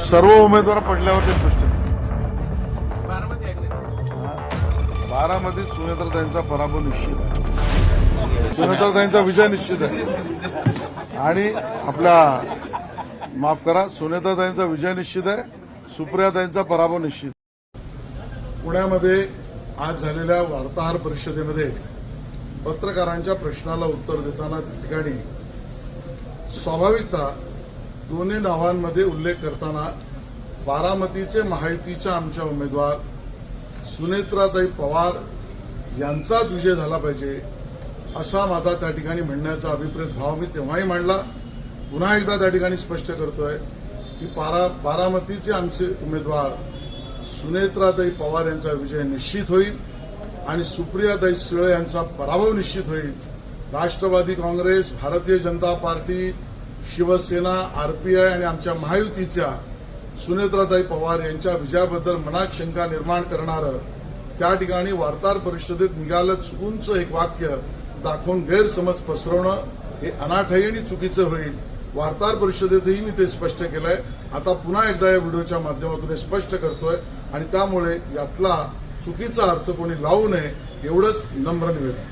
सर्व उमेदवार पडल्यावर ते स्पष्ट आहे. बारामतीत सुनेत्रताईंचा पराभव निश्चित आहे. सुनेत्रताईंचा विजय निश्चित आहे. आणि आपल्या माफ करा सुनेत्रताईंचा विजय निश्चित आहे. सुप्रियाताईंचा पराभव निश्चित पुण्यामध्ये आज झालेल्या वार्ताहर परिषदेमध्ये पत्रकारांच्या प्रश्नाला उत्तर देताना त्या ठिकाणी स्वाभाविकता दोन्ही नावांमध्ये उल्लेख करताना बारामतीचे महायुतीच्या आमच्या उमेदवार सुनेत्राताई पवार यांचाच विजय झाला पाहिजे असा माझा त्या ठिकाणी म्हणण्याचा अभिप्रेत भाव मी तेव्हाही मांडला. पुन्हा एकदा त्या ठिकाणी स्पष्ट करतोय की पारा बारामतीचे आमचे उमेदवार सुनेत्राताई पवार यांचा विजय निश्चित होईल आणि सुप्रियाताई सुळे यांचा पराभव निश्चित होईल. राष्ट्रवादी काँग्रेस भारतीय जनता पार्टी शिवसेना आरपीआय आणि आमच्या महायुतीच्या सुनेत्राताई पवार यांच्या विजयाबद्दल मनात शंका निर्माण करणारं त्या ठिकाणी वार्ताहर परिषदेत निघालं चुकूनचं एक वाक्य दाखवून गैरसमज पसरवणं हे अनाठाई आणि चुकीचं होईल. वार्ताहर परिषदेतही मी ते स्पष्ट केलंय. आता पुन्हा एकदा या व्हिडिओच्या माध्यमातून हे स्पष्ट करतोय आणि त्यामुळे यातला चुकीचा अर्थ कोणी लावू नये एवढंच नम्र निवेदन.